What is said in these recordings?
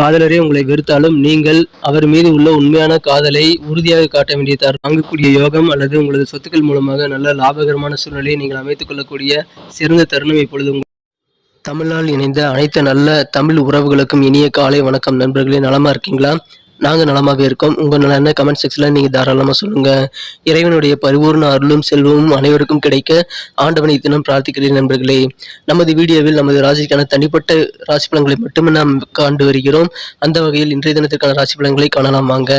காதலரே உங்களை வெறுத்தாலும் நீங்கள் அவர் மீது உள்ள உண்மையான காதலை உறுதியாக காட்ட வேண்டிய தார் வாங்கக்கூடிய யோகம் அல்லது உங்களது சொத்துக்கள் மூலமாக நல்ல லாபகரமான சூழ்நிலையை நீங்கள் அமைத்துக் கொள்ளக்கூடிய சிறந்த தருணம் இப்பொழுது தமிழால் இணைந்த அனைத்து நல்ல தமிழ் உறவுகளுக்கும் இனிய காலை வணக்கம். நண்பர்களே நலமா இருக்கீங்களா? நாங்கள் நலமாக இருக்கோம். உங்கள் நலன கமெண்ட் செக்ஷனில் நீங்கள் தாராளமாக சொல்லுங்கள் இறைவனுடைய பரிபூர்ண அருளும் செல்வமும் அனைவருக்கும் கிடைக்க ஆண்டவனை தினம் பிரார்த்திக்கிறேன் நண்பர்களே. நமது வீடியோவில் நமது ராசிக்கான தனிப்பட்ட ராசி பலன்களை மட்டுமே நாம் காண்டு வருகிறோம். அந்த வகையில் இன்றைய தினத்திற்கான ராசி பலன்களை காணலாம் வாங்க.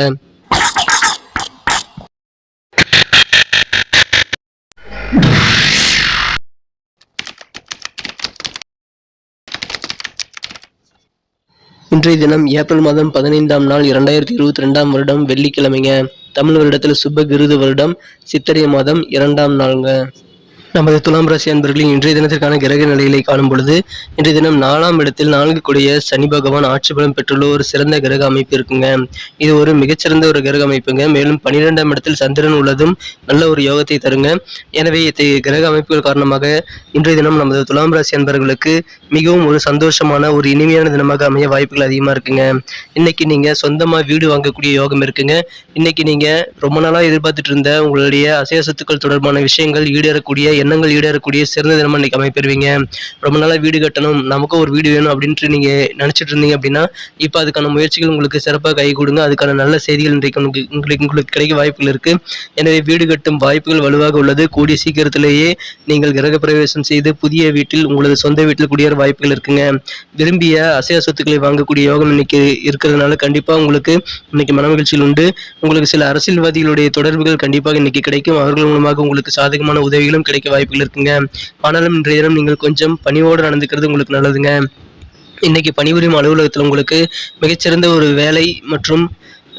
இன்றைய தினம் ஏப்ரல் மாதம் பதினைந்தாம் நாள் இரண்டாயிரத்தி இருபத்தி ரெண்டாம் வருடம் வெள்ளிக்கிழமைங்க. தமிழ் வருடத்தில் சுப கிருது வருடம். சித்திரை மாதம் இரண்டாம் நாளுங்க. நமது துலாம் ராசி அன்பர்களின் இன்றைய தினத்திற்கான கிரக நிலைகளை காணும் பொழுது இன்றைய தினம் நாலாம் இடத்தில் நான்கு கூடிய சனி பகவான் ஆட்சி பலம் பெற்றுள்ள ஒரு சிறந்த கிரக அமைப்பு இருக்குங்க. இது ஒரு மிகச்சிறந்த ஒரு கிரக அமைப்புங்க. மேலும் பன்னிரெண்டாம் இடத்தில் சந்திரன் உள்ளதும் நல்ல ஒரு யோகத்தை தருங்க. எனவே இத்தகைய கிரக அமைப்புகள் காரணமாக இன்றைய தினம் நமது துலாம் ராசி அன்பர்களுக்கு மிகவும் ஒரு சந்தோஷமான ஒரு இனிமையான தினமாக அமைய வாய்ப்புகள் அதிகமாக இருக்குங்க. இன்னைக்கு நீங்க சொந்தமா வீடு வாங்கக்கூடிய யோகம் இருக்குங்க. இன்னைக்கு நீங்க ரொம்ப நாளாக எதிர்பார்த்துட்டு இருந்த உங்களுடைய அசைய சொத்துக்கள் தொடர்பான விஷயங்கள் ஈடேறக்கூடிய எண்ணங்கள் ஈடேறக்கூடிய சிறந்த தினமாக இன்னைக்கு அமைப்பெறுவீங்க. ரொம்ப நாளாக வீடு கட்டணும் நமக்கும் ஒரு வீடு வேணும் அப்படின்ட்டு நீங்க நினைச்சிட்டு இருந்தீங்க அப்படின்னா இப்போ அதுக்கான முயற்சிகள் உங்களுக்கு சிறப்பாக கை கொடுங்க. அதுக்கான நல்ல செய்திகள் இன்றைக்கு உங்களுக்கு உங்களுக்கு கிடைக்க வாய்ப்புகள் இருக்கு. எனவே வீடு கட்டும் வாய்ப்புகள் வலுவாக உள்ளது. கூடிய சீக்கிரத்திலேயே நீங்கள் கிரக பிரவேசம் செய்து புதிய வீட்டில் உங்களது சொந்த வீட்டில் குடியேற வாய்ப்புகள் இருக்குங்க. விரும்பிய அசைய சொத்துக்களை வாங்கக்கூடிய யோகம் இன்னைக்கு இருக்கிறதுனால கண்டிப்பாக உங்களுக்கு இன்னைக்கு மனமகிழ்ச்சியில் உண்டு. உங்களுக்கு சில அரசியல்வாதிகளுடைய தொடர்புகள் கண்டிப்பாக இன்னைக்கு கிடைக்கும். அவர்கள் மூலமாக உங்களுக்கு சாதகமான உதவிகளும் கிடைக்க வாய்ப்புகள் இருக்குங்க. ஆனாலும் இன்றைய தினம் நீங்கள் கொஞ்சம் பணிவோடு நடந்துக்கிறது உங்களுக்கு நல்லதுங்க. இன்னைக்கு பணிபுரியும் அலுவலகத்தில் உங்களுக்கு மிகச்சிறந்த ஒரு வேலை மற்றும்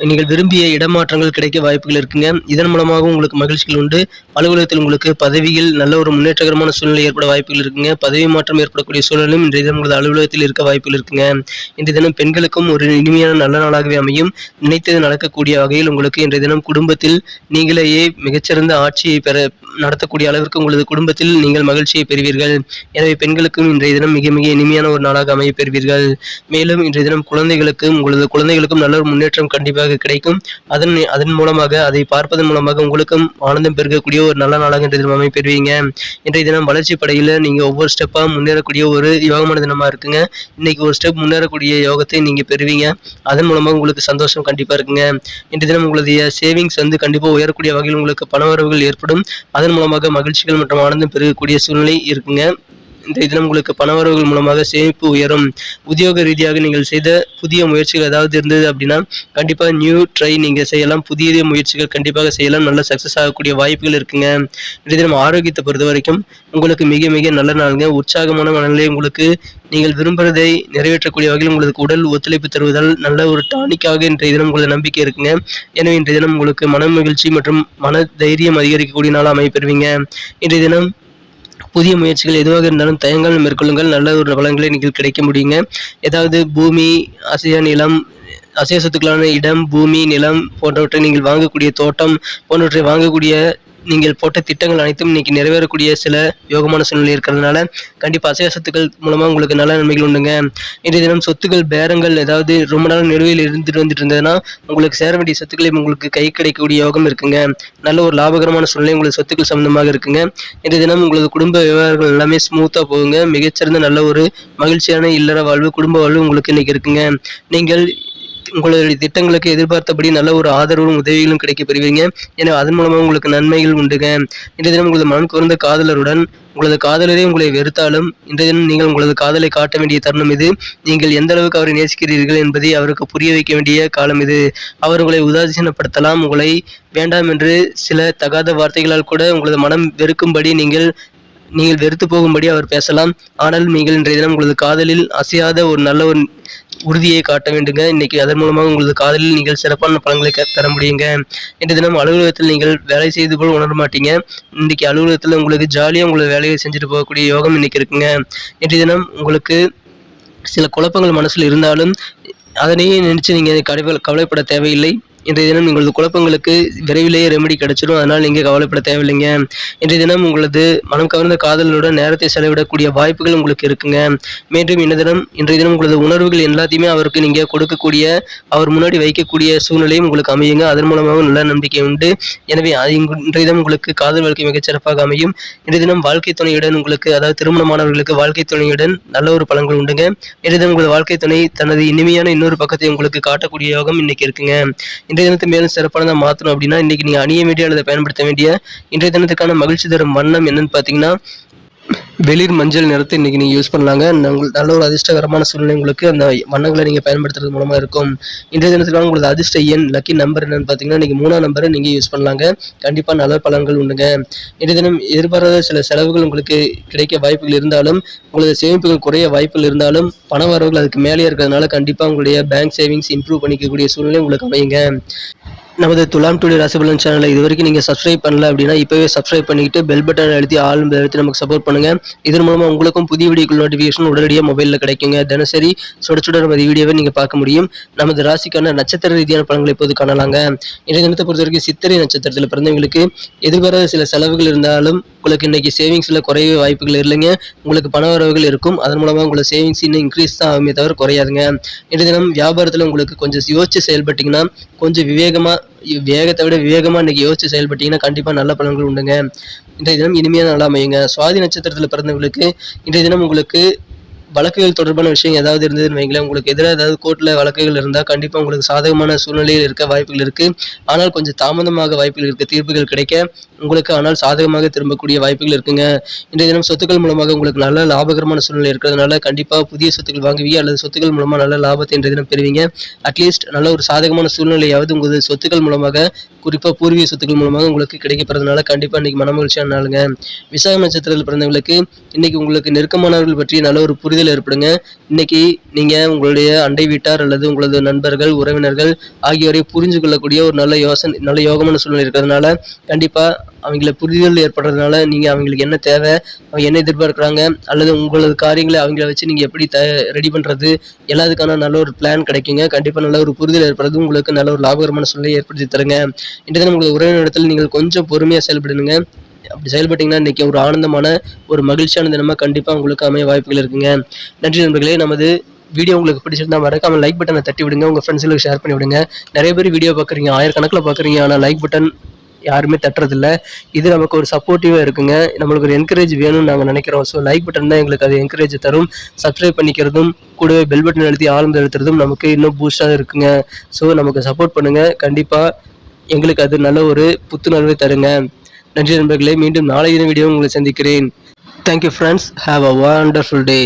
நீங்கள் விரும்பிய இடமாற்றங்கள் கிடைக்க வாய்ப்புகள் இருக்குங்க. இதன் மூலமாக உங்களுக்கு மகிழ்ச்சிகள் உண்டு. அலுவலகத்தில் உங்களுக்கு பதவியில் நல்ல ஒரு முன்னேற்றகரமான சூழ்நிலை ஏற்பட வாய்ப்புகள் இருக்குங்க. பதவி மாற்றம் ஏற்படக்கூடிய சூழலும் இன்றைய தினம் உங்களது அலுவலகத்தில் இருக்க வாய்ப்புகள் இருக்குங்க. இன்றைய தினம் பெண்களுக்கும் ஒரு இனிமையான நல்ல நாளாகவே அமையும். நினைத்தது நடக்கக்கூடிய வகையில் உங்களுக்கு இன்றைய தினம் குடும்பத்தில் நீங்களேயே மிகச்சிறந்த ஆட்சியை பெற நடத்தக்கூடிய அளவிற்கு உங்களது குடும்பத்தில் நீங்கள் மகிழ்ச்சியை பெறுவீர்கள். எனவே பெண்களுக்கும் இன்றைய தினம் மிக மிக இனிமையான ஒரு நாளாக அமைய பெறுவீர்கள். மேலும் இன்றைய தினம் குழந்தைகளுக்கும் உங்களது குழந்தைகளுக்கும் நல்ல ஒரு முன்னேற்றம் கண்டிப்பாக கிடைக்கும். அதன் அதன் மூலமாக அதை பார்ப்பதன் மூலமாக உங்களுக்கும் ஆனந்தம் பெருகக்கூடிய ஒரு நல்ல நாளாக இன்றைய தினம் பெறுவீங்க இன்றைய தினம் வளர்ச்சி படையில் நீங்கள் ஒவ்வொரு ஸ்டெப்பாக முன்னேறக்கூடிய ஒரு யோகமான தினமாக இருக்குங்க. இன்னைக்கு ஒரு ஸ்டெப் முன்னேறக்கூடிய யோகத்தை நீங்கள் பெறுவீங்க. அதன் மூலமாக உங்களுக்கு சந்தோஷம் கண்டிப்பாக இருக்குங்க. இன்றைய தினம் உங்களுடைய சேவிங்ஸ் வந்து கண்டிப்பாக உயரக்கூடிய வகையில் உங்களுக்கு பணவரவுகள் ஏற்படும். அதன் மூலமாக மகிழ்ச்சிகள் மற்றும் ஆனந்தம் பெருகக்கூடிய சூழ்நிலை இருக்குங்க. இன்றைய தினம் உங்களுக்கு பணவரவுகள் மூலமாக சேமிப்பு உயரும். உத்தியோக ரீதியாக நீங்கள் செய்த புதிய முயற்சிகள் ஏதாவது இருந்தது அப்படின்னா கண்டிப்பாக நியூ ட்ரை நீங்கள் செய்யலாம். புதிய முயற்சிகள் கண்டிப்பாக செய்யலாம். நல்ல சக்ஸஸ் ஆகக்கூடிய வாய்ப்புகள் இருக்குங்க. இன்றைய தினம் ஆரோக்கியத்தை பொறுத்த வரைக்கும் உங்களுக்கு மிக மிக நல்ல நாளுங்க. உற்சாகமான மனநிலை உங்களுக்கு நீங்கள் விரும்புகிறதை நிறைவேற்றக்கூடிய வகையில் உங்களுக்கு உடல் ஒத்துழைப்பு தருவதால் நல்ல ஒரு டானிக்காக இன்றைய தினம் உங்களுக்கு நம்பிக்கை இருக்குங்க. எனவே இன்றைய தினம் உங்களுக்கு மன மகிழ்ச்சி மற்றும் மன தைரியம் அதிகரிக்கக்கூடிய நாளாக அமைப்பெறுவீங்க இன்றைய தினம் புதிய முயற்சிகள் எதுவாக இருந்தாலும் தயங்காமல் மேற்கொள்ளுங்கள். நல்ல ஒரு பலன்களை நீங்கள் கிடைக்க முடியுங்க. ஏதாவது பூமி அசைய நிலம் அசைய சொத்துக்களான இடம் பூமி நிலம் போன்றவற்றை நீங்கள் வாங்கக்கூடிய தோட்டம் போன்றவற்றை வாங்கக்கூடிய நீங்கள் போட்ட திட்டங்கள் அனைத்தும் இன்னைக்கு நிறைவேறக்கூடிய சில யோகமான சூழ்நிலை இருக்கிறதுனால கண்டிப்பாக அசைய சொத்துக்கள் மூலமாக உங்களுக்கு நல்ல நன்மைகள் உண்டுங்க. இன்றைய தினம் சொத்துக்கள் பேரங்கள் ஏதாவது ரொம்ப நாள் நிலுவையில் இருந்துட்டு வந்துட்டு இருந்ததுன்னா உங்களுக்கு சேர வேண்டிய சொத்துக்களை உங்களுக்கு கை கிடைக்கக்கூடிய யோகம் இருக்குங்க. நல்ல ஒரு லாபகரமான சூழ்நிலை உங்களுக்கு சொத்துக்கள் சம்பந்தமாக இருக்குங்க. இன்றைய தினம் உங்களது குடும்ப விவகாரங்கள் எல்லாமே ஸ்மூத்தாக போகுங்க. மிகச்சிறந்த நல்ல ஒரு மகிழ்ச்சியான இல்லற வாழ்வு குடும்ப வாழ்வு உங்களுக்கு இன்னைக்கு இருக்குங்க. நீங்கள் உங்களுடைய திட்டங்களுக்கு எதிர்பார்த்தபடி நல்ல ஒரு ஆதரவும் உதவிகளும் கிடைக்க பெறுவீங்க. எனவே அதன் மூலமாக உங்களுக்கு நன்மைகள் உண்டுங்க. இன்றைய தினம் உங்களது மனம் குறைந்த காதலருடன் உங்களது காதலரே உங்களை வெறுத்தாலும் இன்றைய தினம் நீங்கள் உங்களது காதலை காட்ட வேண்டிய தருணம் இது. நீங்கள் எந்த அளவுக்கு அவரை நேசிக்கிறீர்கள் என்பதை அவருக்கு புரிய வைக்க வேண்டிய காலம் இது. அவர் உங்களை உதாசீனப்படுத்தலாம் உங்களை வேண்டாம் என்று சில தகாத வார்த்தைகளால் கூட உங்களது மனம் வெறுக்கும்படி நீங்கள் நீங்கள் வெறுத்து போகும்படி அவர் பேசலாம். ஆனால் நீங்கள் இன்றைய தினம் உங்களது காதலில் அசையாத ஒரு நல்ல ஒரு உறுதியை காட்ட வேண்டுங்க. இன்னைக்கு அதன் மூலமாக உங்களது காதலில் நீங்கள் சிறப்பான பலன்களை தர முடியுங்க. இன்றைய தினம் அலுவலகத்தில் நீங்கள் வேலை செய்து போல் உணர மாட்டீங்க. இன்னைக்கு அலுவலகத்தில் உங்களுக்கு ஜாலியாக உங்களது வேலையை செஞ்சுட்டு போகக்கூடிய யோகம் இன்னைக்கு இருக்குங்க. இன்றைய தினம் உங்களுக்கு சில குழப்பங்கள் மனசில் இருந்தாலும் அதனையே நினச்சி நீங்கள் கவலை கவலைப்பட தேவையில்லை. இன்றைய தினம் உங்களது குழப்பங்களுக்கு விரைவிலேயே ரெமெடி கிடைச்சிடும். அதனால் நீங்கள் கவலைப்பட தேவையில்லைங்க. இன்றைய தினம் உங்களது மனம் கவர்ந்த காதலோட நேரத்தை செலவிடக்கூடிய வாய்ப்புகள் உங்களுக்கு இருக்குங்க. மீண்டும் இந்த தினம் இன்றைய தினம் உங்களது உணர்வுகள் எல்லாத்தையுமே அவருக்கு நீங்கள் கொடுக்கக்கூடிய அவர் முன்னாடி வைக்கக்கூடிய சூழ்நிலையும் உங்களுக்கு அமையுங்க. அதன் மூலமாக நல்ல நம்பிக்கை உண்டு. எனவே அது இன்றைய தினம் உங்களுக்கு காதல் வாழ்க்கை மிகச்சிறப்பாக அமையும். இன்றைய தினம் வாழ்க்கை துணையுடன் உங்களுக்கு அதாவது திருமணமானவர்களுக்கு வாழ்க்கை துணையுடன் நல்ல ஒரு பலன்கள் உண்டுங்க. இன்றைய தினம் உங்களது வாழ்க்கை துணை தனது இனிமையான இன்னொரு பக்கத்தை உங்களுக்கு காட்டக்கூடிய யோகம் இன்னைக்கு இருக்குங்க. இன்றைய தினத்தை மேலும் சிறப்பானதாக மாற்றணும் அப்படின்னா இன்னைக்கு நீங்கள் அணிய வேண்டிய அல்லது பயன்படுத்த வேண்டிய இன்றைய தினத்துக்கான மகிழ்ச்சி தரும் வண்ணம் என்னன்னு பார்த்தீங்கன்னா வெளிர் மஞ்சள் நிறத்தை இன்றைக்கி நீங்கள் யூஸ் பண்ணலாங்க. உங்களுக்கு நல்ல ஒரு அதிர்ஷ்டகரமான சூழ்நிலை உங்களுக்கு அந்த வண்ணங்களை நீங்கள் பயன்படுத்துறது மூலமாக இருக்கும். இன்றைய தினத்துக்கான உங்களது அதிர்ஷ்ட எண் லக்கி நம்பர் என்னென்னு பார்த்தீங்கன்னா இன்னைக்கு மூணாம் நம்பரை நீங்கள் யூஸ் பண்ணலாங்க. கண்டிப்பாக நல்ல பலன்கள் உண்டுங்க. இன்றைய தினம் எதிர்பாராத சில செலவுகள் உங்களுக்கு கிடைக்க வாய்ப்புகள் இருந்தாலும் உங்களது சேமிப்புகள் குறைய வாய்ப்புகள் இருந்தாலும் பண வரவுகள் அதுக்கு மேலே இருக்கிறதுனால கண்டிப்பாக உங்களுடைய பேங்க் சேவிங்ஸ் இம்ப்ரூவ் பண்ணிக்கக்கூடிய சூழ்நிலை உங்களுக்கு அமையுங்க. நமது துலாம் டுடே ராசிபலன் சேனலை இது வரைக்கும் நீங்கள் சப்ஸ்கிரைப் பண்ணல அப்படின்னா இப்போவே சப்ஸ்கிரைப் பண்ணிக்கிட்டு பெல் பட்டன் அழுத்தி ஆல் அழுத்தி நமக்கு சப்போர்ட் பண்ணுங்கள் இதன் மூலமாக உங்களுக்கும் புதிய வீடியோக்கள் நோட்டிஃபிகேஷன் உடனடியாக மொபைலில் கிடைக்குங்க. தினசரி சுட சுட நமது வீடியோவை நீங்கள் பார்க்க முடியும். நமது ராசிக்கான நட்சத்திர ரீதியான பலன்களை இப்போது காணலாங்க. இன்றைய தினத்தை பொறுத்த வரைக்கும் சித்திரை நட்சத்திரத்தில் பிறந்தவங்களுக்கு எதிர்பாராத சில செலவுகள் இருந்தாலும் உங்களுக்கு இன்றைக்கி சேவிங்ஸில் குறைய வாய்ப்புகள் இல்லைங்க. உங்களுக்கு பண வரவுகள் இருக்கும். அதன் மூலமாக உங்களை சேவிங்ஸ் இன்னும் இன்க்ரீஸ் தான் ஆகுமே தவிர குறையாதுங்க. இன்றைய தினம் வியாபாரத்தில் உங்களுக்கு கொஞ்சம் யோசிச்சு செயல்பட்டிங்கன்னா கொஞ்சம் விவேகமாக வேகத்தை விட விவேகமாக இன்றைக்கி யோசிச்சு செயல்பட்டீங்கன்னா கண்டிப்பாக நல்ல பலன்கள் உண்டுங்க. இன்றைய தினம் இனிமையான நல்லா அமையுங்க. சுவாதி நட்சத்திரத்தில் பிறந்தவங்களுக்கு இன்றைய தினம் உங்களுக்கு வழக்குகள் தொடர்பான விஷயம் ஏதாவது இருந்ததுன்னு வைங்களேன் உங்களுக்கு எதிராக ஏதாவது கோர்ட்டில் வழக்குகள் இருந்தால் கண்டிப்பாக உங்களுக்கு சாதகமான சூழ்நிலையில் இருக்க வாய்ப்புகள் இருக்குது ஆனால் கொஞ்சம் தாமதமாக வாய்ப்புகள் இருக்குது தீர்ப்புகள் கிடைக்க உங்களுக்கு ஆனால் சாதகமாக திரும்பக்கூடிய வாய்ப்புகள் இருக்குங்க. இன்றைய தினம் சொத்துக்கள் மூலமாக உங்களுக்கு நல்ல லாபகரமான சூழ்நிலை இருக்கிறதுனால கண்டிப்பாக புதிய சொத்துக்கள் வாங்குவீங்க அல்லது சொத்துக்கள் மூலமாக நல்ல லாபத்தை இன்றைய தினம் பெறுவீங்க. அட்லீஸ்ட் நல்ல ஒரு சாதகமான சூழ்நிலையாவது உங்களது சொத்துக்கள் மூலமாக குறிப்பாக பூர்வீக சொத்துக்கள் மூலமாக உங்களுக்கு கிடைக்கப்படுறதுனால கண்டிப்பாக இன்னைக்கு மனமகிழ்ச்சியான நாளுங்க. விசாக நட்சத்திரத்தில் பிறந்தவங்களுக்கு இன்னைக்கு உங்களுக்கு நெருக்கமானவர்கள் பற்றி நல்ல ஒரு புரிதல் ஏற்படுங்க. இன்னைக்கு நீங்கள் உங்களுடைய அண்டை வீட்டார் அல்லது உங்களது நண்பர்கள் உறவினர்கள் ஆகியோரை புரிஞ்சு கொள்ளக்கூடிய ஒரு நல்ல யோசனை நல்ல யோகமான சூழ்நிலை இருக்கிறதுனால கண்டிப்பாக அவங்கள புரிதல் ஏற்படுறதுனால நீங்கள் அவங்களுக்கு என்ன தேவை அவங்க என்ன எதிர்பார்க்குறாங்க அல்லது உங்களது காரியங்களை அவங்கள வச்சு நீங்கள் எப்படி த ரெடி பண்ணுறது எல்லாத்துக்கான நல்ல ஒரு பிளான் கிடைக்குங்க. கண்டிப்பாக நல்ல ஒரு புரிதல் ஏற்படுறது உங்களுக்கு நல்ல ஒரு லாபகரமான சூழ்நிலையை ஏற்படுத்தி தருங்க. இன்றைய உங்களுக்கு உறவினத்தில் நீங்கள் கொஞ்சம் பொறுமையாக செயல்படுங்க. அப்படி செயல்பட்டீங்கன்னா இன்னைக்கு ஒரு ஆனந்தமான ஒரு மகிழ்ச்சியான தினமாக கண்டிப்பாக உங்களுக்கு அமைய வாய்ப்புகள் இருக்குங்க. நன்றி நண்பர்களே நமது வீடியோ உங்களுக்கு பிடிச்சிருந்தா மறக்காம லைக் பட்டனை தட்டி விடுங்க. உங்கள் ஃப்ரெண்ட்ஸுக்கு ஷேர் பண்ணி விடுங்க. நிறைய பேர் வீடியோ பார்க்குறீங்க ஆயிரக்கணக்கில் பார்க்குறீங்க ஆனால் லைக் பட்டன் யாருமே தட்டுறதில்ல. இது நமக்கு ஒரு சப்போர்ட்டிவாக இருக்குங்க. நம்மளுக்கு ஒரு என்கரேஜ் வேணும்னு நாங்கள் நினைக்கிறோம். ஸோ லைக் பட்டன் தான் எங்களுக்கு அது என்கரேஜ் தரும். சப்ஸ்கிரைப் பண்ணிக்கிறதும் கூடவே பெல் பட்டன் எழுதி ஆழ்ந்து எழுத்துறதும் நமக்கு இன்னும் பூஸ்டாக இருக்குங்க. ஸோ நமக்கு சப்போர்ட் பண்ணுங்கள் கண்டிப்பாக எங்களுக்கு அது நல்ல ஒரு புத்துணர்வை தருங்க. நன்றி நண்பர்களே மீண்டும் நாளைய வீடியோ உங்களை சந்திக்கிறேன். Thank you friends have a wonderful day